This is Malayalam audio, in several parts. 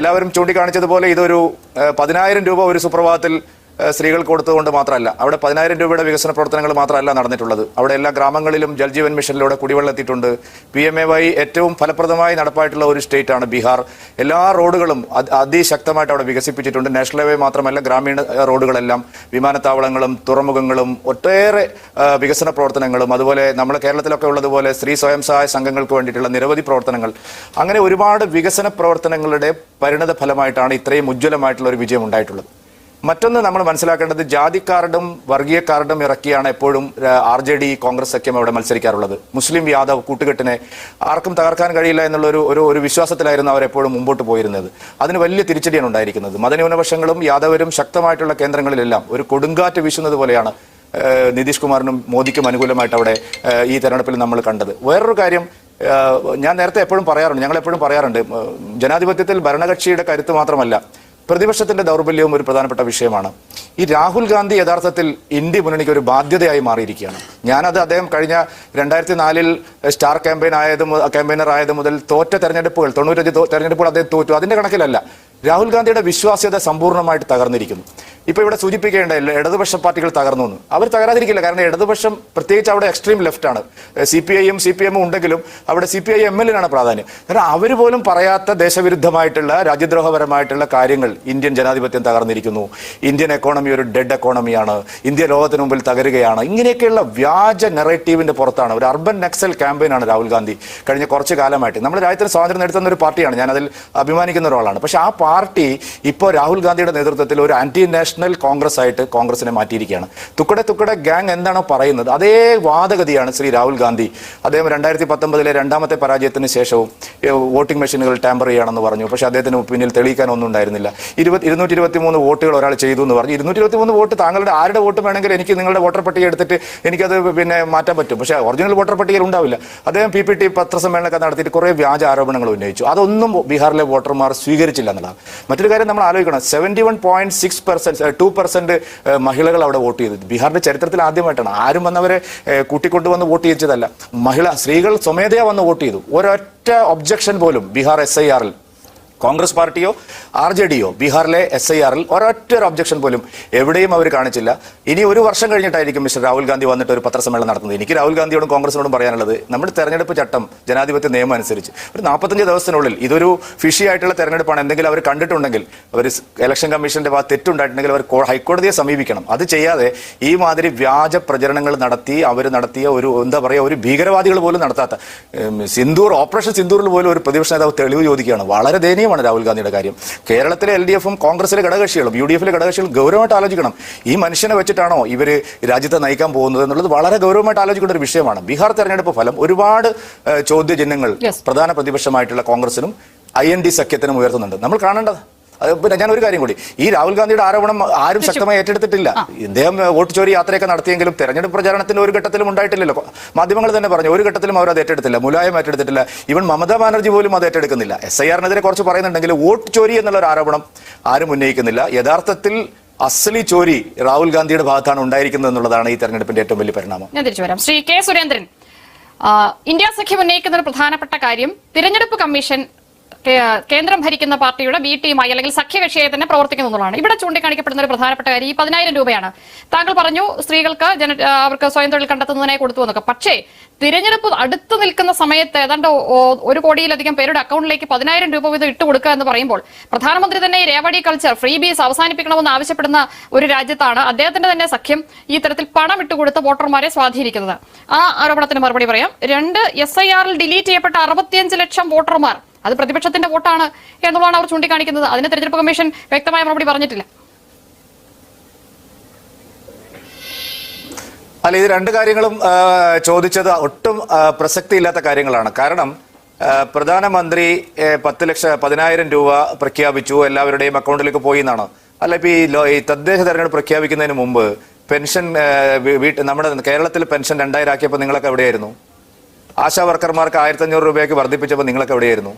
എല്ലാവരും ചൂണ്ടിക്കാണിച്ചതുപോലെ ഇതൊരു പതിനായിരം രൂപ ഒരു സുപ്രഭാതത്തിൽ സ്ത്രീകൾക്ക് കൊടുത്തുകൊണ്ട് മാത്രമല്ല അവിടെ പതിനായിരം രൂപയുടെ വികസന പ്രവർത്തനങ്ങൾ മാത്രമല്ല നടന്നിട്ടുള്ളത്. അവിടെ എല്ലാ ഗ്രാമങ്ങളിലും ജൽജീവൻ മിഷനിലൂടെ കുടിവെള്ളം എത്തിയിട്ടുണ്ട്. പി എം എ വൈ ഏറ്റവും ഫലപ്രദമായി നടപ്പായിട്ടുള്ള ഒരു സ്റ്റേറ്റ് ആണ് ബീഹാർ. എല്ലാ റോഡുകളും അത് അതിശക്തമായിട്ട് അവിടെ വികസിപ്പിച്ചിട്ടുണ്ട്. നാഷണൽ ഹൈവേ മാത്രമല്ല ഗ്രാമീണ റോഡുകളെല്ലാം വിമാനത്താവളങ്ങളും തുറമുഖങ്ങളും ഒട്ടേറെ വികസന പ്രവർത്തനങ്ങളും അതുപോലെ നമ്മുടെ കേരളത്തിലൊക്കെ ഉള്ളതുപോലെ സ്ത്രീ സ്വയം സഹായ സംഘങ്ങൾക്ക് വേണ്ടിയിട്ടുള്ള നിരവധി പ്രവർത്തനങ്ങൾ. അങ്ങനെ ഒരുപാട് വികസന പ്രവർത്തനങ്ങളുടെ പരിണത ഫലമായിട്ടാണ് ഇത്രയും ഉജ്ജ്വലമായിട്ടുള്ള ഒരു വിജയം ഉണ്ടായിട്ടുള്ളത്. മറ്റൊന്ന് നമ്മൾ മനസ്സിലാക്കേണ്ടത് ജാതി കാർഡും വർഗീയ കാർഡും ഇറക്കിയാണ് എപ്പോഴും ആർ ജെ ഡി കോൺഗ്രസ് സഖ്യം അവിടെ മത്സരിക്കാറുള്ളത്. മുസ്ലിം യാദവ് കൂട്ടുകെട്ടിനെ ആർക്കും തകർക്കാൻ കഴിയില്ല എന്നുള്ള ഒരു ഒരു വിശ്വാസത്തിലായിരുന്നു അവർ എപ്പോഴും മുമ്പോട്ട് പോയിരുന്നത്. അതിന് വലിയ തിരിച്ചടിയാണ് ഉണ്ടായിരിക്കുന്നത്. മതന്യൂനപക്ഷങ്ങളും യാദവരും ശക്തമായിട്ടുള്ള കേന്ദ്രങ്ങളിലെല്ലാം ഒരു കൊടുങ്കാറ്റ് വീശുന്നത് പോലെയാണ് നിതീഷ് കുമാറിനും മോദിക്കും അനുകൂലമായിട്ട് അവിടെ ഈ തെരഞ്ഞെടുപ്പിൽ നമ്മൾ കണ്ടത്. വേറൊരു കാര്യം ഞാൻ നേരത്തെ എപ്പോഴും പറയാറുണ്ട് ഞങ്ങൾ എപ്പോഴും പറയാറുണ്ട് ജനാധിപത്യത്തിൽ ഭരണകക്ഷിയുടെ കരുത്ത് മാത്രമല്ല പ്രതിപക്ഷത്തിന്റെ ദൗർബല്യവും ഒരു പ്രധാനപ്പെട്ട വിഷയമാണ്. ഈ രാഹുൽ ഗാന്ധി യഥാർത്ഥത്തിൽ ഇന്ത്യ മുന്നണിക്ക് ഒരു ബാധ്യതയായി മാറിയിരിക്കുകയാണ്. ഞാനത് അദ്ദേഹം കഴിഞ്ഞ രണ്ടായിരത്തി നാലിൽ സ്റ്റാർ ക്യാമ്പയിൻ ആയത് ക്യാമ്പയിനർ ആയത് മുതൽ തോറ്റ തെരഞ്ഞെടുപ്പുകൾ തൊണ്ണൂറ്റഞ്ച് തെരഞ്ഞെടുപ്പുകൾ അദ്ദേഹം തോറ്റു. അതിന്റെ കണക്കിലല്ല. രാഹുൽ ഗാന്ധിയുടെ വിശ്വാസ്യത സമ്പൂർണമായിട്ട് തകർന്നിരിക്കുന്നു. ഇപ്പൊ ഇവിടെ സൂചിപ്പിക്കേണ്ട ഇടതുപക്ഷ പാർട്ടികൾ തകർന്നു എന്ന്. അവർ തകരാതിരിക്കില്ല കാരണം ഇടതുപക്ഷം പ്രത്യേകിച്ച് അവിടെ എക്സ്ട്രീം ലെഫ്റ്റ് ആണ്. സി പി ഐയും സി പി എമ്മും ഉണ്ടെങ്കിലും അവിടെ സി പി ഐ എം എല്ലിനാണ് പ്രാധാന്യം. കാരണം അവർ പോലും പറയാത്ത ദേശവിരുദ്ധമായിട്ടുള്ള രാജ്യദ്രോഹപരമായിട്ടുള്ള കാര്യങ്ങൾ ഇന്ത്യൻ ജനാധിപത്യം തകർന്നിരിക്കുന്നു. ഇന്ത്യൻ എക്കോണമി ഒരു ഡെഡ് എക്കോണമിയാണ് ഇന്ത്യ ലോകത്തിന് മുമ്പിൽ തകരുകയാണ്. ഇങ്ങനെയൊക്കെയുള്ള വ്യാജ നെറേറ്റീവിന്റെ പുറത്താണ്. ഒരു അർബൻ നക്സൽ ക്യാമ്പയിനാണ് രാഹുൽ ഗാന്ധി കഴിഞ്ഞ കുറച്ച് കാലമായിട്ട്. നമ്മുടെ രാജ്യത്തിന് സ്വാതന്ത്ര്യം നേടുത്തുന്ന ഒരു പാർട്ടിയാണ്. ഞാൻ അതിൽ അഭിമാനിക്കുന്ന ഒരാളാണ്. പക്ഷേ ആ പാർട്ടി ഇപ്പോൾ രാഹുൽ ഗാന്ധിയുടെ നേതൃത്വത്തിൽ ഒരു ആന്റി നാഷണൽ കോൺഗ്രസ് ആയിട്ട് കോൺഗ്രസിനെ മാറ്റിയിരിക്കുകയാണ്. തുക്കടെ തുക്കടെ ഗാങ് എന്താണോ പറയുന്നത്? അതേ വാദഗതിയാണ് ശ്രീ രാഹുൽ ഗാന്ധി. അദ്ദേഹം രണ്ടായിരത്തി പത്തൊമ്പതിലെ രണ്ടാമത്തെ പരാജയത്തിന് ശേഷവും വോട്ടിംഗ് മെഷീനുകൾ ടാമ്പർ ചെയ്യണമെന്ന് പറഞ്ഞു. പക്ഷേ അദ്ദേഹത്തിന് പിന്നിൽ തെളിയിക്കാനൊന്നും ഉണ്ടായിരുന്നില്ല. ഇരുപത്തി ഇരുന്നൂറ്റി ഇരുപത്തി മൂന്ന് വോട്ടുകൾ ഒരാൾ ചെയ്തു എന്ന് പറഞ്ഞു. ഇരുന്നൂറ്റി ഇരുപത്തി മൂന്ന് വോട്ട് താങ്കളുടെ ആരുടെ വോട്ട് വേണമെങ്കിൽ എനിക്ക് നിങ്ങളുടെ വോട്ടർ പട്ടിക എടുത്തിട്ട് എനിക്കത് പിന്നെ മാറ്റാൻ പറ്റും. പക്ഷേ ഒറിജിനൽ വോട്ടർ പട്ടികയിൽ ഉണ്ടാവില്ല. അദ്ദേഹം പി പി ടി പത്രസമ്മേളനമൊക്കെ നടത്തിയിട്ട് കുറേ വ്യാജ ആരോപണങ്ങൾ ഉന്നയിച്ചു. അതൊന്നും ബീഹാറിലെ വോട്ടർമാർ സ്വീകരിച്ചില്ല എന്നുള്ളതാണ്. മറ്റൊരു കാര്യം നമ്മൾ ആലോചിക്കണം. Seventy one point six percent two percent മഹിളകൾ അവിടെ വോട്ട് ചെയ്തത് ബീഹാറിന്റെ ചരിത്രത്തിൽ ആദ്യമായിട്ടാണ്. ആരും വന്നവരെ കൂട്ടിക്കൊണ്ടുവന്ന് വോട്ട് ചെയ്യിച്ചതല്ല. മഹിള സ്ത്രീകൾ സ്വമേധയാ വന്ന് വോട്ട് ചെയ്തു. ഒരൊറ്റ ഒബ്ജക്ഷൻ പോലും ബീഹാർ എസ് ഐ ആറിൽ കോൺഗ്രസ് പാർട്ടിയോ ആർ ജെ ഡിയോ ബീഹാറിലെ എസ് ഐ ആറിൽ ഒരൊറ്റ ഒരു ഒബ്ജക്ഷൻ പോലും എവിടെയും അവർ കാണിച്ചില്ല. ഇനി ഒരു വർഷം കഴിഞ്ഞിട്ടായിരിക്കും മിസ്റ്റർ രാഹുൽ ഗാന്ധി വന്നിട്ട് ഒരു പത്രസമ്മേളനം നടത്തുന്നത്. എനിക്ക് രാഹുൽ ഗാന്ധിയോടും കോൺഗ്രസിനോടും പറയാനുള്ളത് നമ്മുടെ തെരഞ്ഞെടുപ്പ് ചട്ടം ജനാധിപത്യ നിയമം അനുസരിച്ച്. ഒരു നാൽപ്പത്തഞ്ച് ദിവസത്തിനുള്ളിൽ ഇതൊരു ഫിഷി ആയിട്ടുള്ള തെരഞ്ഞെടുപ്പാണ്. എന്തെങ്കിലും അവർ കണ്ടിട്ടുണ്ടെങ്കിൽ അവർ ഇലക്ഷൻ കമ്മീഷന്റെ ഭാഗത്ത് തെറ്റുണ്ടായിട്ടുണ്ടെങ്കിൽ അവർ ഹൈക്കോടതിയെ സമീപിക്കണം. അത് ചെയ്യാതെ ഈ മാതിരി വ്യാജ പ്രചരണങ്ങൾ നടത്തി അവർ നടത്തിയ ഒരു എന്താ പറയുക ഒരു ഭീകരവാദികൾ പോലും നടത്താത്ത സിന്ദൂർ ഓപ്പറേഷൻ സിന്ദൂറിൽ പോലും ഒരു പ്രതിപക്ഷ നേതാവ് തെളിവ് ചോദിക്കുകയാണ്. വളരെ ദയനീയമാണ് രാഹുൽ ഗാന്ധിയുടെ കാര്യം. കേരളത്തിലെ എൽ ഡി എഫും കോൺഗ്രസിലെ ഘടകകക്ഷികളും യു ഡി എഫിലെ ഘടകകക്ഷികളും ഗൗരവമായിട്ട് ആലോചിക്കണം. ഈ മനുഷ്യനെ വെച്ചിട്ടാണോ ഇവർ രാജ്യത്തെ നയിക്കാൻ പോകുന്നത് എന്നുള്ളത് വളരെ ഗൗരവമായിട്ട് ആലോചിക്കേണ്ട ഒരു വിഷയമാണ്. ബീഹാർ തെരഞ്ഞെടുപ്പ് ഫലം ഒരുപാട് ചോദ്യചിഹ്നങ്ങൾ പ്രധാന പ്രതിപക്ഷമായിട്ടുള്ള കോൺഗ്രസിനും ഐ എൻ ഡി സഖ്യത്തിനും ഉയർത്തുന്നുണ്ട്. നമ്മൾ കാണേണ്ടത് പിന്നെ ഞാൻ ഒരു കാര്യം കൂടി. ഈ രാഹുൽ ഗാന്ധിയുടെ ആരോപണം ആരും ശക്തമായി ഏറ്റെടുത്തിട്ടില്ല. ഇദ്ദേഹം വോട്ട് ചോരി യാത്രയൊക്കെ നടത്തിയെങ്കിലും തെരഞ്ഞെടുപ്പ് പ്രചാരണത്തിൽ ഒരു ഘട്ടത്തിലും ഉണ്ടായിട്ടില്ലല്ലോ. മാധ്യമങ്ങൾ തന്നെ പറഞ്ഞു ഒരു ഘട്ടത്തിലും അവർ അത് ഏറ്റെടുത്തില്ല. മുലായം ഏറ്റെടുത്തിട്ടില്ല. ഇവൻ മമതാ ബാനർജി പോലും അത് ഏറ്റെടുക്കുന്നില്ല. എസ് ഐ ആറിനെതിരെ കുറച്ച് പറയുന്നുണ്ടെങ്കിൽ വോട്ട് ചോരി എന്നുള്ള ഒരു ആരോപണം ആരും ഉന്നയിക്കുന്നില്ല. യഥാർത്ഥത്തിൽ അസലി ചോരി രാഹുൽ ഗാന്ധിയുടെ ഭാഗത്താണ് ഉണ്ടായിരിക്കുന്നത് എന്നുള്ളതാണ് ഈ തെരഞ്ഞെടുപ്പിന്റെ ഏറ്റവും വലിയ പരിണാമം. ഞാൻ തിരിച്ചു വരാം. ശ്രീ കെ സുരേന്ദ്രൻ ഇന്ത്യ സഖ്യം ഉന്നയിക്കുന്ന ഒരു പ്രധാനപ്പെട്ട കാര്യം തിരഞ്ഞെടുപ്പ് കമ്മീഷൻ കേന്ദ്രം ഭരിക്കുന്ന പാർട്ടിയുടെ ബി ടീമായി അല്ലെങ്കിൽ സഖ്യകക്ഷിയായി തന്നെ പ്രവർത്തിക്കുന്നു എന്നുള്ളതാണ്. ഇവിടെ ചൂണ്ടിക്കാണിക്കപ്പെടുന്ന ഒരു പ്രധാനപ്പെട്ട കാര്യം ഈ പതിനായിരം രൂപയാണ്. താങ്കൾ പറഞ്ഞു സ്ത്രീകൾക്ക് അവർക്ക് സ്വയം തൊഴിൽ കണ്ടെത്തുന്നതിനായി കൊടുത്തു എന്നൊക്കെ. പക്ഷേ തിരഞ്ഞെടുപ്പ് അടുത്ത് നിൽക്കുന്ന സമയത്ത് ഏതാണ്ട് ഒരു കോടിയിലധികം പേരുടെ അക്കൗണ്ടിലേക്ക് പതിനായിരം രൂപ വീതം ഇട്ട് കൊടുക്കുക എന്ന് പറയുമ്പോൾ പ്രധാനമന്ത്രി തന്നെ രേവടി കൾച്ചർ ഫ്രീ ബീസ് അവസാനിപ്പിക്കണമെന്ന് ആവശ്യപ്പെടുന്ന ഒരു രാജ്യത്താണ് അദ്ദേഹത്തിന്റെ തന്നെ സഖ്യം ഈ തരത്തിൽ പണം ഇട്ടുകൊടുത്ത് വോട്ടർമാരെ സ്വാധീനിക്കുന്നത്. ആ ആരോപണത്തിന് മറുപടി പറയാം. രണ്ട് എസ് ഐ ആറിൽ ഡിലീറ്റ് ചെയ്യപ്പെട്ട അറുപത്തിയഞ്ച് ലക്ഷം വോട്ടർമാർ അത് പ്രതിപക്ഷത്തിന്റെ വോട്ടാണ് എന്നുള്ളതാണ് അവർ ചൂണ്ടിക്കാണിക്കുന്നത്. അതിന് തെരഞ്ഞെടുപ്പ് കമ്മീഷൻ വ്യക്തമായ മറുപടി പറഞ്ഞിട്ടില്ല. അല്ല ഇത് രണ്ട് കാര്യങ്ങളും ചോദിച്ചത് ഒട്ടും പ്രസക്തിയില്ലാത്ത കാര്യങ്ങളാണ്. കാരണം പ്രധാനമന്ത്രി പത്ത് ലക്ഷം പതിനായിരം രൂപ പ്രഖ്യാപിച്ചു. എല്ലാവരുടെയും അക്കൗണ്ടിലേക്ക് പോയി എന്നാണ്. അല്ല ഇപ്പൊ ഈ തദ്ദേശ തെരഞ്ഞെടുപ്പ് പ്രഖ്യാപിക്കുന്നതിന് മുമ്പ് പെൻഷൻ വീട്ടിൽ നമ്മുടെ കേരളത്തിൽ പെൻഷൻ രണ്ടായിരം ആക്കിയപ്പോൾ നിങ്ങളൊക്കെ എവിടെയായിരുന്നു? ആശാ വർക്കർമാർക്ക് ആയിരത്തി അഞ്ഞൂറ് രൂപയ്ക്ക് വർദ്ധിപ്പിച്ചപ്പോൾ നിങ്ങളൊക്കെ എവിടെയായിരുന്നു?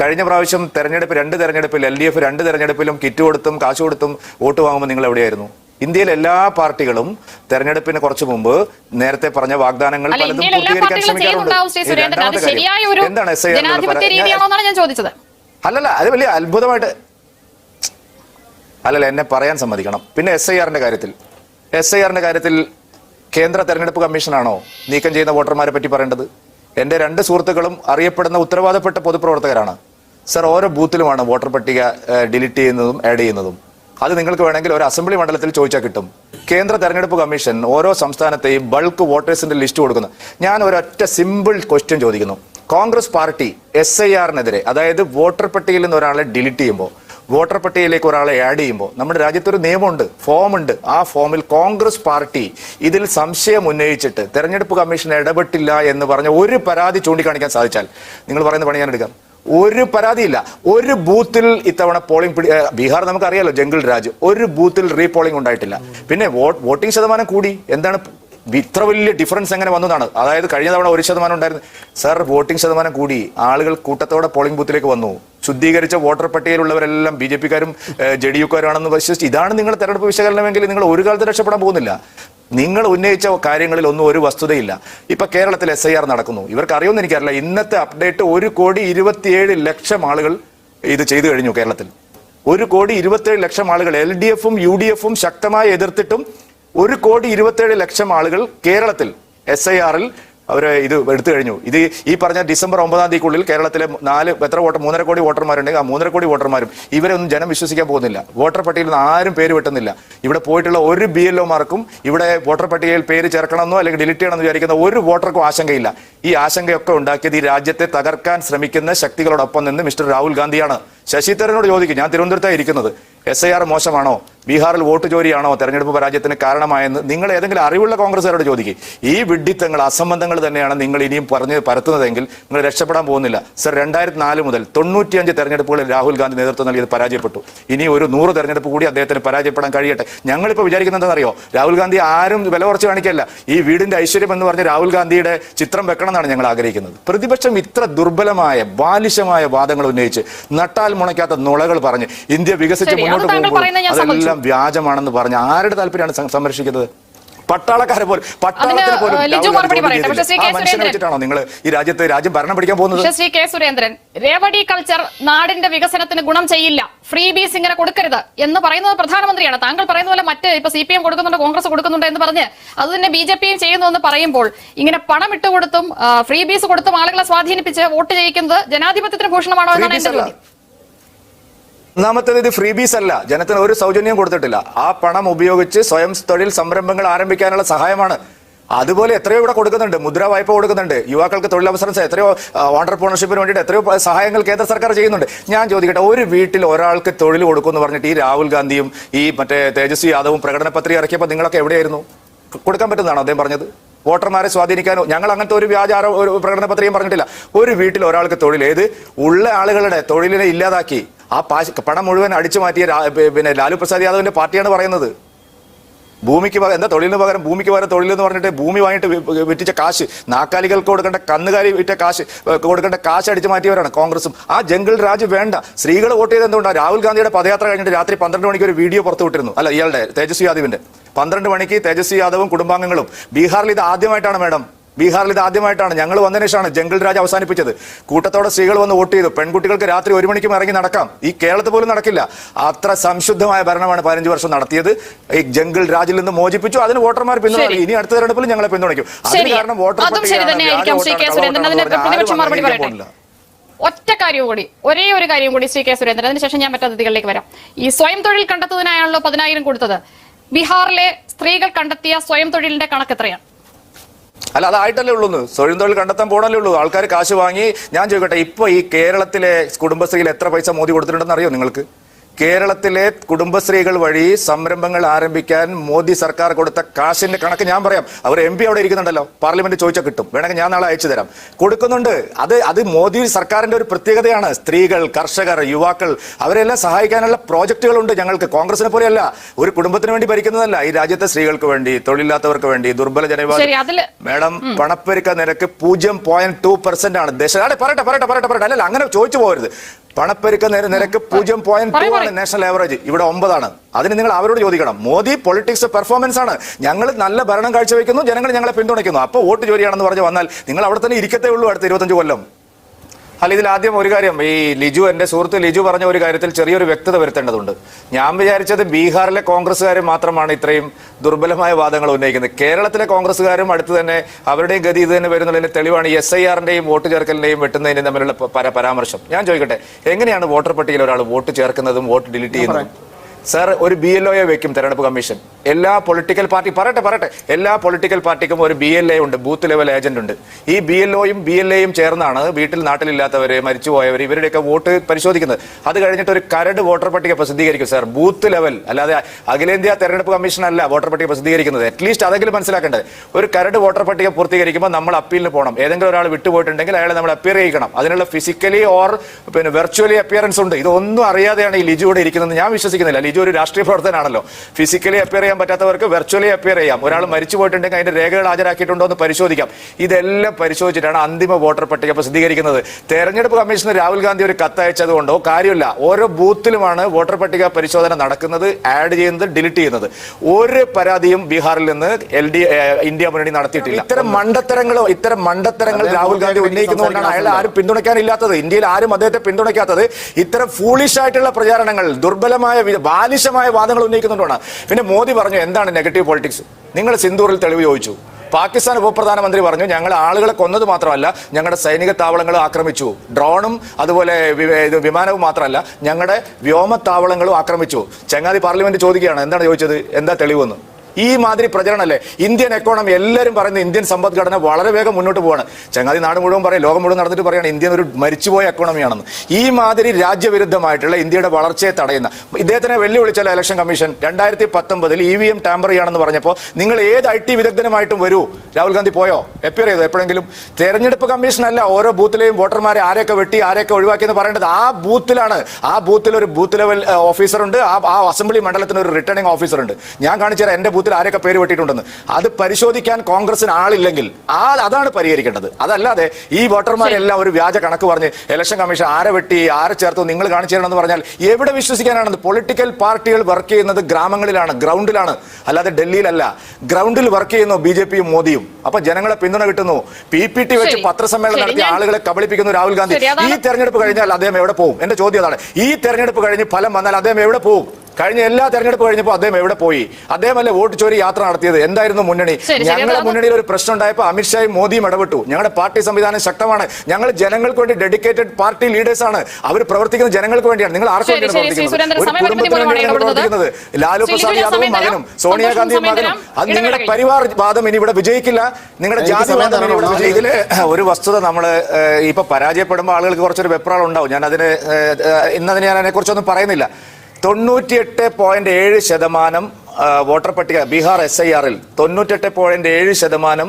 കഴിഞ്ഞ പ്രാവശ്യം തെരഞ്ഞെടുപ്പ് രണ്ട് തെരഞ്ഞെടുപ്പിൽ എൽ ഡി എഫ് രണ്ട് തെരഞ്ഞെടുപ്പിലും കിറ്റ് കൊടുത്തും കാശ് കൊടുത്തും വോട്ട് വാങ്ങുമ്പോൾ നിങ്ങൾ എവിടെയായിരുന്നു? ഇന്ത്യയിലെ എല്ലാ പാർട്ടികളും തെരഞ്ഞെടുപ്പിന് കുറച്ചു മുമ്പ് നേരത്തെ പറഞ്ഞ വാഗ്ദാനങ്ങൾ പലതും പൂർത്തീകരിക്കാൻ ശ്രമിക്കാറുണ്ട്. എന്താണ് എസ് ഐ അല്ലല്ല അത് വലിയ അത്ഭുതമായിട്ട് അല്ലല്ല എന്നെ പറയാൻ സമ്മതിക്കണം. പിന്നെ എസ് ഐ ആറിന്റെ കാര്യത്തിൽ. എസ് ഐ ആറിന്റെ കാര്യത്തിൽ കേന്ദ്ര തെരഞ്ഞെടുപ്പ് കമ്മീഷനാണോ നീക്കം ചെയ്യുന്ന വോട്ടർമാരെ പറ്റി പറയേണ്ടത്? എന്റെ രണ്ട് സുഹൃത്തുക്കളും അറിയപ്പെടുന്ന ഉത്തരവാദപ്പെട്ട പൊതുപ്രവർത്തകരാണ്. സർ ഓരോ ബൂത്തിലുമാണ് വോട്ടർ പട്ടിക ഡിലീറ്റ് ചെയ്യുന്നതും ആഡ് ചെയ്യുന്നതും. അത് നിങ്ങൾക്ക് വേണമെങ്കിൽ ഒരു അസംബ്ലി മണ്ഡലത്തിൽ ചോദിച്ചാൽ കിട്ടും. കേന്ദ്ര തെരഞ്ഞെടുപ്പ് കമ്മീഷൻ ഓരോ സംസ്ഥാനത്തെയും ബൾക്ക് വോട്ടേഴ്സിന്റെ ലിസ്റ്റ് കൊടുക്കുന്നു. ഞാൻ ഒരൊറ്റ സിമ്പിൾ ക്വസ്റ്റ്യൻ ചോദിക്കുന്നു. കോൺഗ്രസ് പാർട്ടി എസ് ഐ ആറിനെതിരെ അതായത് വോട്ടർ പട്ടികയിൽ നിന്ന് ഒരാളെ ഡിലീറ്റ് ചെയ്യുമ്പോൾ വോട്ടർ പട്ടികയിലേക്ക് ഒരാളെ ആഡ് ചെയ്യുമ്പോൾ നമ്മുടെ രാജ്യത്തൊരു നിയമമുണ്ട് ഫോം ഉണ്ട്. ആ ഫോമിൽ കോൺഗ്രസ് പാർട്ടി ഇതിൽ സംശയം ഉന്നയിച്ചിട്ട് തെരഞ്ഞെടുപ്പ് കമ്മീഷൻ ഇടപെട്ടില്ല എന്ന് പറഞ്ഞ ഒരു പരാതി ചൂണ്ടിക്കാണിക്കാൻ സാധിച്ചാൽ നിങ്ങൾ പറയുന്ന പണി ഞാൻ എടുക്കാം. ഒരു പരാതിയില്ല. ഒരു ബൂത്തിൽ ഇത്തവണ പോളിംഗ് ബീഹാർ നമുക്കറിയാലോ ജംഗിൾ രാജ്. ഒരു ബൂത്തിൽ റീപോളിംഗ് ഉണ്ടായിട്ടില്ല. പിന്നെ വോട്ടിംഗ് ശതമാനം കൂടി. എന്താണ് ഇത്ര വലിയ ഡിഫറൻസ് എങ്ങനെ വന്നതാണ്? അതായത് കഴിഞ്ഞ തവണ ഒരു ശതമാനം ഉണ്ടായിരുന്നു. സർ വോട്ടിംഗ് ശതമാനം കൂടി. ആളുകൾ കൂട്ടത്തോടെ പോളിംഗ് ബൂത്തിലേക്ക് വന്നു. ശുദ്ധീകരിച്ച വോട്ടർ പട്ടികയിലുള്ളവരെല്ലാം ബി ജെ പിക്കാരും ജെ ഡി യുക്കാരാണെന്ന് വിശ്വസിച്ച് ഇതാണ് നിങ്ങളുടെ തെരഞ്ഞെടുപ്പ് വിശകലനമെങ്കിൽ നിങ്ങൾ ഒരു കാലത്ത് രക്ഷപ്പെടാൻ പോകുന്നില്ല. നിങ്ങൾ ഉന്നയിച്ച കാര്യങ്ങളിൽ ഒന്നും ഒരു വസ്തുതയില്ല. ഇപ്പൊ കേരളത്തിൽ എസ് ഐ ആർ നടക്കുന്നു. ഇവർക്ക് അറിയുമെന്ന് എനിക്കറിയില്ല. ഇന്നത്തെ അപ്ഡേറ്റ് ഒരു കോടി ഇരുപത്തിയേഴ് ലക്ഷം ആളുകൾ ഇത് ചെയ്തു കഴിഞ്ഞു കേരളത്തിൽ. ഒരു കോടി ഇരുപത്തിയേഴ് ലക്ഷം ആളുകൾ എൽ ഡി എഫും യു ഡി എഫും ശക്തമായി എതിർത്തിട്ടും ഒരു കോടി ഇരുപത്തിയേഴ് ലക്ഷം ആളുകൾ കേരളത്തിൽ എസ് ഐ ആറിൽ അവർ ഇത് എടുത്തു കഴിഞ്ഞു. ഇത് ഈ പറഞ്ഞ ഡിസംബർ ഒമ്പതാം തീയതിക്കുള്ളിൽ കേരളത്തിലെ നാല് എത്ര വോട്ടർ മൂന്നര കോടി വോട്ടർമാരുണ്ടെങ്കിൽ ആ മൂന്നര കോടി വോട്ടർമാരും ഇവരെ ഒന്നും ജനം വിശ്വസിക്കാൻ പോകുന്നില്ല. വോട്ടർ പട്ടികയിൽ നിന്ന് ആരും പേര് വെട്ടുന്നില്ല. ഇവിടെ പോയിട്ടുള്ള ഒരു ബി എൽ ഒമാർക്കും ഇവിടെ വോട്ടർ പട്ടികയിൽ പേര് ചേർക്കണമെന്നോ അല്ലെങ്കിൽ ഡിലീറ്റ് ചെയ്യണമെന്ന് വിചാരിക്കുന്ന ഒരു വോട്ടർക്കും ആശങ്കയില്ല. ഈ ആശങ്കയൊക്കെ ഉണ്ടാക്കിയത് ഈ രാജ്യത്തെ തകർക്കാൻ ശ്രമിക്കുന്ന ശക്തികളോടൊപ്പം നിന്ന് മിസ്റ്റർ രാഹുൽ ഗാന്ധിയാണ്. ശശി തരൂരിനോട് ചോദിക്കും ഞാൻ തിരുവനന്തപുരത്താണ് ഇരിക്കുന്നത്. എസ് ഐ ആർ മോശമാണോ? ബീഹാറിൽ വോട്ട് ചോരിയാണോ തെരഞ്ഞെടുപ്പ് പരാജയത്തിന് കാരണമായെന്ന് നിങ്ങൾ ഏതെങ്കിലും അറിവുള്ള കോൺഗ്രസ്സുകാരോട് ചോദിക്കും. ഈ വിഡ്ഢിത്തങ്ങൾ അസംബന്ധങ്ങൾ തന്നെയാണ് നിങ്ങൾ ഇനിയും പറഞ്ഞ് പരത്തുന്നതെങ്കിൽ നിങ്ങൾ രക്ഷപ്പെടാൻ പോകുന്നില്ല. സർ രണ്ടായിരത്തി നാല് മുതൽ തൊണ്ണൂറ്റിയഞ്ച് തെരഞ്ഞെടുപ്പുകളിൽ രാഹുൽ ഗാന്ധി നേതൃത്വം നൽകിയത് പരാജയപ്പെട്ടു. ഇനി ഒരു നൂറ് തെരഞ്ഞെടുപ്പ് കൂടി അദ്ദേഹത്തിന് പരാജയപ്പെടാൻ കഴിയട്ടെ. ഞങ്ങളിപ്പോൾ വിചാരിക്കുന്നത് എന്താണെന്നറിയോ രാഹുൽ ഗാന്ധി ആരും വില കുറച്ച് കാണിക്കല്ല. ഈ വീടിന്റെ ഐശ്വര്യം എന്ന് പറഞ്ഞ് രാഹുൽ ഗാന്ധിയുടെ ചിത്രം വെക്കണം എന്നാണ് ഞങ്ങൾ ആഗ്രഹിക്കുന്നത്. പ്രതിപക്ഷം ഇത്ര ദുർബലമായ ബാലിശമായ വാദങ്ങൾ ഉന്നയിച്ച് നട്ടാൽ മുളയ്ക്കാത്ത നുളകൾ പറഞ്ഞ് ഇന്ത്യ വികസിച്ച് മുന്നോട്ട് പോകുമ്പോൾ അതെല്ലാം വ്യാജമാണെന്ന് പറഞ്ഞ് ആരുടെ താല്പര്യമാണ് സംരക്ഷിക്കുന്നത്? പട്ടാളക്കാരെ പോലും പട്ടാളത്തിനെ പോലും വെച്ചിട്ടാണോ നിങ്ങൾ ഈ രാജ്യത്ത് രാജ്യം ഭരണം പിടിക്കാൻ പോകുന്നത്? ശ്രീ കെ സുരേന്ദ്രൻ രേവടി കൾച്ചർ നാടിന്റെ വികസനത്തിന് ഗുണം ചെയ്യില്ല. ഫ്രീ ബീസ് ഇങ്ങനെ കൊടുക്കരുത് എന്ന് പറയുന്നത് പ്രധാനമന്ത്രിയാണ്. താങ്കൾ പറയുന്ന പോലെ മറ്റ് ഇപ്പൊ സി പി എം കൊടുക്കുന്നുണ്ട് കോൺഗ്രസ് കൊടുക്കുന്നുണ്ട് എന്ന് പറഞ്ഞ് അത് തന്നെ ബി ജെ പിയും ചെയ്യുന്നു എന്ന് പറയുമ്പോൾ ഇങ്ങനെ പണം ഇട്ടുകൊടുത്തും ഫ്രീ ബീസ് കൊടുത്തും ആളുകളെ സ്വാധീനിപ്പിച്ച് വോട്ട് ചെയ്യിക്കുന്നത് ജനാധിപത്യത്തിന് ഭൂഷണമാണോ എന്നാണ് എന്റെ ചോദ്യം. ഒന്നാമത്തേത് ഇത് ഫ്രീ ബീസ് അല്ല. ജനത്തിന് ഒരു സൗജന്യം കൊടുത്തിട്ടില്ല. ആ പണം ഉപയോഗിച്ച് സ്വയം തൊഴിൽ സംരംഭങ്ങൾ ആരംഭിക്കാനുള്ള സഹായമാണ്. അതുപോലെ എത്രയോ ഇവിടെ കൊടുക്കുന്നുണ്ട്. മുദ്ര വായ്പ കൊടുക്കുന്നുണ്ട്. യുവാക്കൾക്ക് തൊഴിലവസരം എത്രയോ ഓണ്ടർപ്രണർഷിപ്പിന് വേണ്ടിയിട്ട് എത്രയോ സഹായങ്ങൾ കേന്ദ്ര സർക്കാർ ചെയ്യുന്നുണ്ട്. ഞാൻ ചോദിക്കട്ടെ ഒരു വീട്ടിൽ ഒരാൾക്ക് തൊഴിൽ കൊടുക്കുമെന്ന് പറഞ്ഞിട്ട് ഈ രാഹുൽ ഗാന്ധിയും ഈ മറ്റേ തേജസ്വി യാദവും പ്രകടന പത്രിക ഇറക്കിയപ്പോൾ നിങ്ങളൊക്കെ എവിടെയായിരുന്നു? കൊടുക്കാൻ പറ്റുന്നതാണോ അദ്ദേഹം പറഞ്ഞത്? വോട്ടർമാരെ സ്വാധീനിക്കാനോ? ഞങ്ങൾ അങ്ങനത്തെ ഒരു വ്യാജ ഒരു പ്രകടന പത്രികയും പറഞ്ഞിട്ടില്ല. ഒരു വീട്ടിൽ ഒരാൾക്ക് തൊഴിൽ ഏത്? ഉള്ള ആളുകളുടെ തൊഴിലിനെ ഇല്ലാതാക്കി. ആ പാശ് പണം മുഴുവൻ അടിച്ചു മാറ്റിയ പിന്നെ ലാലു പ്രസാദ് യാദവിന്റെ പാർട്ടിയാണ് പറയുന്നത്. ഭൂമിക്ക് എന്താ തൊഴിലിന് പകരം ഭൂമിക്ക് പകരം തൊഴിൽ എന്ന് പറഞ്ഞിട്ട് ഭൂമി വാങ്ങിയിട്ട് വിറ്റിച്ച കാശ് നാക്കാലികൾക്ക് കൊടുക്കേണ്ട കന്നുകാലി വിറ്റ കാശ് കൊടുക്കേണ്ട കാശ് അടിച്ചു മാറ്റിയവരാണ് കോൺഗ്രസും. ആ ജംഗിൾ രാജ് വേണ്ട. സ്ത്രീകൾ വോട്ട് ചെയ്ത് എന്തുകൊണ്ടാണ് രാഹുൽ ഗാന്ധിയുടെ പദയാത്ര കഴിഞ്ഞിട്ട് രാത്രി പന്ത്രണ്ട് മണിക്ക് ഒരു വീഡിയോ പുറത്തു വിട്ടിരുന്നു. അല്ല ഇയാളുടെ തേജസ്വി യാദവിന്റെ. പന്ത്രണ്ട് മണിക്ക് തേജസ്വി യാദവും കുടുംബാംഗങ്ങളും. ബീഹാറിൽ ഇത് ആദ്യമായിട്ടാണ് മാഡം. ബീഹാറിൽ ഇത് ആദ്യമായിട്ടാണ്. ഞങ്ങൾ വന്നതിന് ശേഷമാണ് ജംഗിൾ രാജ് അവസാനിപ്പിച്ചത്. കൂട്ടത്തോടെ സ്ത്രീകൾ വന്ന് വോട്ട് ചെയ്തു. പെൺകുട്ടികൾക്ക് രാത്രി ഒരു മണിക്കും ഇറങ്ങി നടക്കാം. ഈ കേരളത്തിൽ പോലും നടക്കില്ല. അത്ര സംശുദ്ധമായ ഭരണമാണ് പതിനഞ്ച് വർഷം നടത്തിയത്. ഈ ജംഗിൾ രാജിൽ നിന്ന് മോചിപ്പിച്ചു. അതിന് വോട്ടർമാർ പിന്തുണ ഇനി അടുത്ത തെരഞ്ഞെടുപ്പിൽ ഞങ്ങളെ പിന്തുണയ്ക്കും. അതിന് കാരണം വോട്ടർ ഒറ്റ കാര്യം കൂടി ഒരേ ഒരു കാര്യം കൂടി ശ്രീ കെ സുരേന്ദ്രൻ. അതിനുശേഷം ഞാൻ മറ്റു അതിഥികളിലേക്ക് വരാം. ഈ സ്വയം തൊഴിൽ കണ്ടെത്തുന്നതിനാണല്ലോ പതിനായിരം കൊടുത്തത്. ബീഹാറിലെ സ്ത്രീകൾ കണ്ടെത്തിയ സ്വയം തൊഴിലിന്റെ കണക്ക് എത്രയാണ് അല്ല അതായിട്ടല്ലേ ഉള്ളൂ സ്വയം തൊഴിൽ കണ്ടെത്താൻ പോകണല്ലേ ഉള്ളൂ. ആൾക്കാർ കാശ് വാങ്ങി ഞാൻ ചോദിക്കട്ടെ ഇപ്പൊ ഈ കേരളത്തിലെ കുടുംബശ്രീയിൽ എത്ര പൈസ മോദി കൊടുത്തിട്ടുണ്ടെന്ന് അറിയോ നിങ്ങൾക്ക്? കേരളത്തിലെ കുടുംബശ്രീകൾ വഴി സംരംഭങ്ങൾ ആരംഭിക്കാൻ മോദി സർക്കാർ കൊടുത്ത കാശിന്റെ കണക്ക് ഞാൻ പറയാം. അവർ എം പി അവിടെ ഇരിക്കുന്നുണ്ടല്ലോ. പാർലമെന്റ് ചോദിച്ചാൽ കിട്ടും. വേണമെങ്കിൽ ഞാൻ നാളെ അയച്ചു തരാം. കൊടുക്കുന്നുണ്ട്. അത് അത് മോദി സർക്കാരിന്റെ ഒരു പ്രത്യേകതയാണ്. സ്ത്രീകൾ കർഷകർ യുവാക്കൾ അവരെല്ലാം സഹായിക്കാനുള്ള പ്രോജക്റ്റുകളുണ്ട് ഞങ്ങൾക്ക്. കോൺഗ്രസിനെ പോലെയല്ല. ഒരു കുടുംബത്തിന് വേണ്ടി ഭരിക്കുന്നതല്ല. ഈ രാജ്യത്തെ സ്ത്രീകൾക്ക് വേണ്ടി തൊഴിലില്ലാത്തവർക്ക് വേണ്ടി ദുർബല ജനവിഭാഗം മാഡം പണപ്പെരുക്ക നിരക്ക് പൂജ്യം പോയിന്റ് ടു പെർസെന്റ് ആണ്. ദശ പറയട്ടെ പറയട്ടെ പറയട്ടെ പറയട്ടെ. അല്ലല്ല അങ്ങനെ ചോദിച്ചു പോകരുത്. പണപ്പെരുക്ക നിര- നിരക്ക് പൂജ്യം പോയിന്റ് ടു ആണ് നാഷണൽ ആവറേജ് ഇവിടെ ഒമ്പതാണ്. അതിന് നിങ്ങൾ അവരോട് ചോദിക്കണം. മോദി പൊളിറ്റിക്സ് പെർഫോമൻസ് ആണ്. ഞങ്ങൾ നല്ല ഭരണം കാഴ്ചവെക്കുന്നു ജനങ്ങൾ ഞങ്ങളെ പിന്തുണയ്ക്കുന്നു. അപ്പോൾ വോട്ട് ജോലിയാണെന്ന് പറഞ്ഞ് വന്നാൽ നിങ്ങൾ അവിടെ തന്നെ ഇരിക്കത്തേ ഉള്ളൂ അടുത്ത ഇരുപത്തഞ്ച് കൊല്ലം. അല്ല ഇതിൽ ആദ്യം ഒരു കാര്യം ഈ ലിജു എന്റെ സുഹൃത്ത് ലിജു പറഞ്ഞ ഒരു കാര്യത്തിൽ ചെറിയൊരു വ്യക്തത വരുത്തേണ്ടതുണ്ട്. ഞാൻ വിചാരിച്ചത് ബീഹാറിലെ കോൺഗ്രസ്സുകാർ മാത്രമാണ് ഇത്രയും ദുർബലമായ വാദങ്ങൾ ഉന്നയിക്കുന്നത്. കേരളത്തിലെ കോൺഗ്രസ്സുകാരും അടുത്ത് തന്നെ അവരുടെയും ഗതി ഇത് തന്നെ വരുന്നതിന്റെ തെളിവാണ്. എസ് ഐ ആറിന്റെയും വോട്ട് ചേർക്കലിന്റെയും വെട്ടുന്നതിന്റെയും തമ്മിലുള്ള പരാമർശം. ഞാൻ ചോദിക്കട്ടെ എങ്ങനെയാണ് വോട്ടർ പട്ടികയിൽ ഒരാൾ വോട്ട് ചേർക്കുന്നതും വോട്ട് ഡിലീറ്റ് ചെയ്യുന്നതും? സാർ ഒരു ബി എൽ ഒയെ വെക്കും തെരഞ്ഞെടുപ്പ് കമ്മീഷൻ. എല്ലാ പൊളിറ്റിക്കൽ പാർട്ടി പറയട്ടെ പറയട്ടെ. എല്ലാ പൊളിറ്റിക്കൽ പാർട്ടിക്കും ഒരു ബി എൽ എ ഉണ്ട് ബൂത്ത് ലെവൽ ഏജന്റ് ഉണ്ട്. ഈ ബി എൽ ഒയും ബി എൽ എയും ചേർന്നാണ് വീട്ടിൽ നാട്ടിലില്ലാത്തവര് മരിച്ചുപോയവർ ഇവരുടെയൊക്കെ വോട്ട് പരിശോധിക്കുന്നത്. അത് കഴിഞ്ഞിട്ട് ഒരു കരട് വോട്ടർ പട്ടിക പ്രസിദ്ധീകരിക്കും സാർ. ബൂത്ത് ലെവൽ അല്ലാതെ അഖിലേന്ത്യാ തെരഞ്ഞെടുപ്പ് കമ്മീഷൻ അല്ല വോട്ടർ പട്ടിക പ്രസിദ്ധീകരിക്കുന്നത്. അറ്റ്ലീസ്റ്റ് അതെങ്കിലും മനസ്സിലാക്കേണ്ടത്. ഒരു കരട് വോട്ടർ പട്ടിക പൂർത്തീകരിക്കുമ്പോൾ നമ്മൾ അപ്പീലിന് പോകണം. ഏതെങ്കിലും ഒരാൾ വിട്ടുപോയിട്ടുണ്ടെങ്കിൽ അയാളെ നമ്മൾ അപ്പിയർ ചെയ്യിക്കണം. അതിനുള്ള ഫിസിക്കലി ഓർ പിന്നെ വെർച്വലി അപ്പിയറൻസ് ഉണ്ട്. ഇതൊന്നും അറിയാതെയാണ് ഈ ലിജു ഇവിടെ ഇരിക്കുന്നത് ഞാൻ വിശ്വസിക്കുന്നില്ല. ലിജു ഒരു രാഷ്ട്രീയ പ്രവർത്തനാണല്ലോ ഫിസിക്കലി അപ്പിയർ പറ്റാത്തവർക്ക് വെർച്വലി അപ്പിയർ ചെയ്യാം. ഒരാൾ മരിച്ചു പോയിട്ടുണ്ടെങ്കിൽ അതിന്റെ രേഖകൾ ഹാജരാക്കിയിട്ടുണ്ടോ എന്ന് പരിശോധിക്കാം. ഇതെല്ലാം പരിശോധിച്ചിട്ടാണ് അന്തിമ വോട്ടർ പട്ടിക പ്രസിദ്ധീകരിക്കുന്നത് തെരഞ്ഞെടുപ്പ് കമ്മീഷന് രാഹുൽ ഗാന്ധി ഒരു കത്തയച്ചത് കൊണ്ടോ കാര്യമില്ല. ഓരോ ബൂത്തിലുമാണ് വോട്ടർ പട്ടിക പരിശോധന നടക്കുന്നത് ആഡ് ചെയ്യുന്നത് ഡിലീറ്റ് ചെയ്യുന്നത്. ഒരു പരാതിയും ബീഹാറിൽ നിന്ന് എൽ ഡി ഇന്ത്യ മുന്നണി നടത്തിയിട്ടില്ല. ഇത്തരം മണ്ടത്തരങ്ങളോ ഇത്തരം മണ്ടത്തരങ്ങൾ രാഹുൽ ഗാന്ധി ഉന്നയിക്കുന്നതുകൊണ്ടാണ് അയാൾ ആരും പിന്തുണയ്ക്കാനില്ലാത്തത്. ഇന്ത്യയിൽ ആരും അദ്ദേഹത്തെ പിന്തുണയ്ക്കാത്തത് ഇത്തരം ഫൂളിഷ് ആയിട്ടുള്ള പ്രചാരണങ്ങൾ ദുർബലമായ ബാലിശമായ വാദങ്ങൾ ഉന്നയിക്കുന്നതുകൊണ്ടാണ്. പിന്നെ മോദി പറഞ്ഞു എന്താണ് നെഗറ്റീവ് പൊളിറ്റിക്സ് നിങ്ങൾ സിന്ദൂറിൽ തെളിവ് ചോദിച്ചു. പാകിസ്ഥാൻ ഉപപ്രധാനമന്ത്രി പറഞ്ഞു ഞങ്ങൾ ആളുകളെ കൊന്നത് മാത്രമല്ല ഞങ്ങളുടെ സൈനിക താവളങ്ങൾ ആക്രമിച്ചു. ഡ്രോണും അതുപോലെ വിമാനവും മാത്രമല്ല ഞങ്ങളുടെ വ്യോമ താവളങ്ങളും ആക്രമിച്ചു. ചങ്ങാതി പാർലമെന്റ് ചോദിക്കുകയാണ് എന്താണ് ചോദിച്ചത്? എന്താ തെളിവെന്ന്? ഈ മാതിരി പ്രചരണമല്ലേ ഇന്ത്യൻ എക്കോണമി എല്ലാവരും പറയുന്നത് ഇന്ത്യൻ സമ്പദ്ഘടന വളരെ വേഗം മുന്നോട്ട് പോവാണ്. ചങ്ങാതി നാട് മുഴുവൻ പറയും ലോകം മുഴുവൻ നടന്നിട്ട് പറയാണ് ഇന്ത്യൻ ഒരു മരിച്ചുപോയ എക്കോണമിയാണെന്ന് ഈ മാതിരി രാജ്യവിരുദ്ധമായിട്ടുള്ള ഇന്ത്യയുടെ വളർച്ചയെ തടയുന്ന ഇദ്ദേഹത്തിനെ വെല്ലുവിളിച്ചല്ല ഇലക്ഷൻ കമ്മീഷൻ രണ്ടായിരത്തി പത്തൊമ്പതിൽ ഇ വി എം ടാമ്പർ പറഞ്ഞപ്പോൾ നിങ്ങൾ ഏത് ഐ ടി വിദഗ്ധനുമായിട്ടും വരൂ. രാഹുൽ ഗാന്ധി പോയോ? എപ്പിയർ ചെയ്തോ എപ്പോഴെങ്കിലും? തെരഞ്ഞെടുപ്പ് കമ്മീഷൻ അല്ല ഓരോ ബൂത്തിലെയും വോട്ടർമാരെ ആരെയൊക്കെ വെട്ടി ആരെയൊക്കെ ഒഴിവാക്കിയെന്ന് പറയേണ്ടത് ആ ബൂത്തിലാണ്. ആ ബൂത്തിൽ ഒരു ബൂത്ത് ലെവൽ ഓഫീസർ ഉണ്ട്. ആ അസംബ്ലി മണ്ഡലത്തിന് ഒരു റിട്ടേണിംഗ് ഓഫീസർ ഉണ്ട്. ഞാൻ കാണിച്ചു തരാം എന്റെ ബൂത്തിൽ ആരൊക്കെ പേര് വെട്ടിയിട്ടുണ്ടെന്ന്. അത് പരിശോധിക്കാൻ കോൺഗ്രസിന് ആളില്ലെങ്കിൽ ആ അതാണ് പരിഹരിക്കേണ്ടത്. അതല്ലാതെ ഈ വോട്ടർമാരെല്ലാം ഒരു വ്യാജ കണക്ക് പറഞ്ഞ് ഇലക്ഷൻ കമ്മീഷൻ ആരെ വെട്ടി ആരെ ചേർത്തു നിങ്ങൾ കാണിച്ചു തരണമെന്ന് പറഞ്ഞാൽ എവിടെ വിശ്വസിക്കാനാണെന്ന് പൊളിറ്റിക്കൽ പാർട്ടികൾ വർക്ക് ചെയ്യുന്നത് ഗ്രാമങ്ങളിലാണ് ഗ്രൗണ്ടിലാണ് അല്ലാതെ ഡൽഹിയിലല്ല. ഗ്രൗണ്ടിൽ വർക്ക് ചെയ്യുന്നു ബി ജെ പിയും മോദിയും. അപ്പൊ ജനങ്ങളെ പിന്തുണ കിട്ടുന്നു. പി പി ടി വെച്ച് പത്രസമ്മേളനം നടത്തിയ നടത്തി ആളുകളെ കബളിപ്പിക്കുന്നു രാഹുൽ ഗാന്ധി. ഈ തെരഞ്ഞെടുപ്പ് കഴിഞ്ഞാൽ അദ്ദേഹം എവിടെ പോകും എന്റെ ചോദ്യം അതാണ്. ഈ തെരഞ്ഞെടുപ്പ് കഴിഞ്ഞ് ഫലം വന്നാൽ അദ്ദേഹം എവിടെ പോകും കഴിഞ്ഞ എല്ലാ തെരഞ്ഞെടുപ്പ് കഴിഞ്ഞപ്പോൾ അദ്ദേഹം എവിടെ പോയി? അദ്ദേഹമല്ലേ വോട്ട് ചോരി യാത്ര നടത്തിയത്? എന്തായിരുന്നു മുന്നണി? ഞങ്ങളുടെ മുന്നണിയിൽ ഒരു പ്രശ്നം ഉണ്ടായപ്പോൾ അമിത്ഷായും മോദിയും ഇടപെട്ടു. ഞങ്ങളുടെ പാർട്ടി സംവിധാനം ശക്തമാണ്. ഞങ്ങൾ ജനങ്ങൾക്ക് വേണ്ടി ഡെഡിക്കേറ്റഡ് പാർട്ടി ലീഡേഴ്സ് ആണ്. അവർ പ്രവർത്തിക്കുന്ന ജനങ്ങൾക്ക് വേണ്ടിയാണ്. നിങ്ങൾ ആർക്കും വേണ്ടിയാണ് പ്രവർത്തിക്കുന്നത്? ഒരു കുടുംബത്തിന് വേണ്ടിയാണ് പ്രവർത്തിക്കുന്നത് ലാലു പ്രസാദ് യാദവും മകനും. സോണിയാഗാന്ധിയും മകനും. അത് നിങ്ങളുടെ പരിവാർ വാദം ഇനി ഇവിടെ വിജയിക്കില്ല. നിങ്ങളുടെ ജാതി ഇതിൽ ഒരു വസ്തുത നമ്മൾ ഇപ്പൊ പരാജയപ്പെടുമ്പോൾ ആളുകൾക്ക് കുറച്ചൊരു വെപ്രാളം ഉണ്ടാവും. ഞാൻ അതിന് ഇന്നതിന് ഞാൻ അതിനെക്കുറിച്ചൊന്നും പറയുന്നില്ല. തൊണ്ണൂറ്റിയെട്ട് പോയിന്റ് ഏഴ് ശതമാനം വോട്ടർ പട്ടിക ബീഹാർ എസ് ഐ ആറിൽ തൊണ്ണൂറ്റെട്ട് പോയിന്റ് ഏഴ് ശതമാനം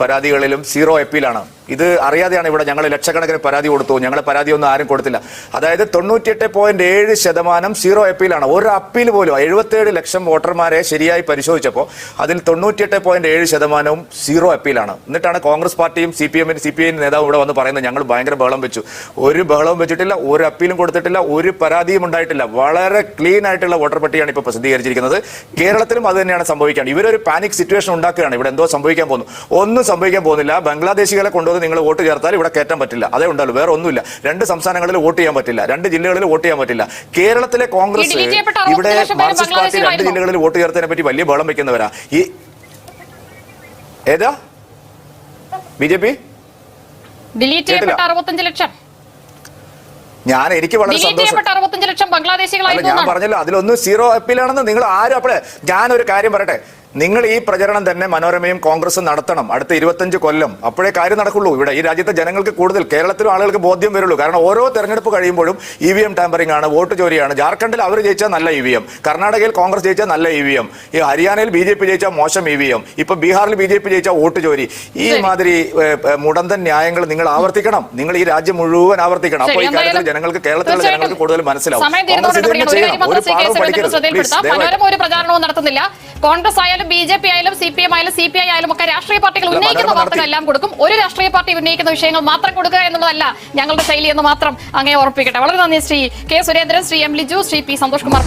പരാതികളിലും സീറോ എപ്പിലാണ് ഇത് അറിയാതെയാണ് ഇവിടെ ഞങ്ങൾ ലക്ഷക്കണക്കിന് പരാതി കൊടുത്തു. ഞങ്ങളെ പരാതിയൊന്നും ആരും കൊടുത്തില്ല. അതായത് തൊണ്ണൂറ്റിയെട്ട് പോയിന്റ് ഏഴ് ശതമാനം സീറോ അപ്പീലാണ്. ഒരു അപ്പീൽ പോലും എഴുപത്തേഴ് ലക്ഷം വോട്ടർമാരെ ശരിയായി പരിശോധിച്ചപ്പോൾ അതിൽ തൊണ്ണൂറ്റിയെട്ട് പോയിന്റ് ഏഴ് ശതമാനവും സീറോ അപ്പീലാണ്. എന്നിട്ടാണ് കോൺഗ്രസ് പാർട്ടിയും സി പി എമ്മിന് സി പി ഐ നേതാവ് ഇവിടെ വന്ന് പറയുന്നത് ഞങ്ങൾ ഭയങ്കര ബഹളം വെച്ചു. ഒരു ബഹളവും വെച്ചിട്ടില്ല ഒരു അപ്പീലും കൊടുത്തിട്ടില്ല ഒരു പരാതിയും ഉണ്ടായിട്ടില്ല. വളരെ ക്ലീൻ ആയിട്ടുള്ള വോട്ടർ പട്ടിയാണ് ഇപ്പോൾ പ്രസിദ്ധീകരിച്ചിരിക്കുന്നത്. കേരളത്തിലും അത് തന്നെയാണ് സംഭവിക്കുകയാണ് ഇവരൊരു പാനിക് സിറ്റുവേഷൻ ഉണ്ടാക്കുകയാണ്. ഇവിടെ എന്തോ സംഭവിക്കാൻ പോകുന്നു. ഒന്നും സംഭവിക്കാൻ പോകുന്നില്ല. ബംഗ്ലാദേശികളെ കൊണ്ടുവന്ന് നിങ്ങൾ വോട്ട് ചേർത്താൽ ഇവിടെ കയറ്റാൻ പറ്റില്ല. അതേ ഉണ്ടല്ലോ വേറെ ഒന്നുമില്ല. രണ്ട് സംസ്ഥാനങ്ങളിൽ വോട്ട് ചെയ്യാൻ പറ്റില്ല. രണ്ട് ജില്ലകളിൽ വോട്ട് ചെയ്യാൻ പറ്റില്ല. കേരളത്തിലെ കോൺഗ്രസ് ഇവിടെ മാർക്സിസ്റ്റ് പാർട്ടി രണ്ട് ജില്ലകളിൽ വോട്ട് ചേർത്തതിനെ പറ്റി വലിയ ബഹളം വെക്കുന്നവരാ. ഈ ഏതാ? B J P? ഡിലീറ്റ് ചെയ്യപ്പെട്ട അറുപത്തഞ്ച് ലക്ഷം. ഞാൻ എനിക്ക് വളരെ സന്തോഷം. ഞാൻ. പറഞ്ഞല്ലോ അതിലൊന്നും സീറോ അപ്പീലാണെന്ന് നിങ്ങൾ ആരും അപ്പോഴേ ഞാനൊരു കാര്യം പറയട്ടെ. നിങ്ങൾ ഈ പ്രചരണം തന്നെ മനോരമയും കോൺഗ്രസും നടത്തണം. അടുത്ത ഇരുപത്തഞ്ച് കൊല്ലം. അപ്പോഴേ കാര്യം നടക്കുള്ളൂ. ഇവിടെ ഈ രാജ്യത്തെ ജനങ്ങൾക്ക് കൂടുതൽ കേരളത്തിലും ആളുകൾക്ക് ബോധ്യം വരുള്ളൂ. കാരണം ഓരോ തെരഞ്ഞെടുപ്പ് കഴിയുമ്പോഴും ഇ വി എം ടാമ്പറിംഗ് ആണ് വോട്ട് ചോരിയാണ് ജാർഖണ്ഡിൽ അവർ ജയിച്ചാൽ നല്ല ഇ വി എം. കർണാടകയിൽ കോൺഗ്രസ് ജയിച്ചാൽ നല്ല ഇ വി എം. ഈ ഹരിയാനയിൽ ബി ജെ പി ജയിച്ചാൽ മോശം ഇ വി എം. ഇപ്പൊ ബീഹാറിൽ ബി ജെ പി ജയിച്ചാൽ വോട്ട് ചോരി ഈ. മാതിരി മുടന്തൻ ന്യായങ്ങൾ നിങ്ങൾ ആവർത്തിക്കണം. നിങ്ങൾ ഈ രാജ്യം മുഴുവൻ ആവർത്തിക്കണം. അപ്പോൾ ഈ കാര്യത്തിൽ ജനങ്ങൾക്ക് കേരളത്തിലെ ജനങ്ങൾക്ക് കൂടുതൽ മനസ്സിലാവും. കോൺഗ്രസ് ഇത് തന്നെ ഒരു ചെയ്യണം കാര്യം ഒരു മാത്രം സി പാഠവും പഠിക്കരുത് പ്ലീസ് മനോരമ ഒരു പ്രചാരണവും നടത്തുന്നില്ല. കോൺഗ്രസ് ആയാലും ബി ജെ പി ആയാലും സി പി എം ആയാലും സി പി ഐ ആയാലും ഒക്കെ രാഷ്ട്രീയ പാർട്ടികൾ ഉന്നയിക്കുന്ന വാർത്തകൾ എല്ലാം കൊടുക്കും. ഒരു രാഷ്ട്രീയ പാർട്ടി ഉന്നയിക്കുന്ന വിഷയങ്ങൾ മാത്രം കൊടുക്കുക എന്നുള്ളതല്ല ഞങ്ങളുടെ ശൈലി എന്ന് മാത്രം അങ്ങനെ ഓർപ്പിക്കട്ടെ. വളരെ നന്ദി Shri K Surendran Shri M Liju Shri P Santhosh Kumar.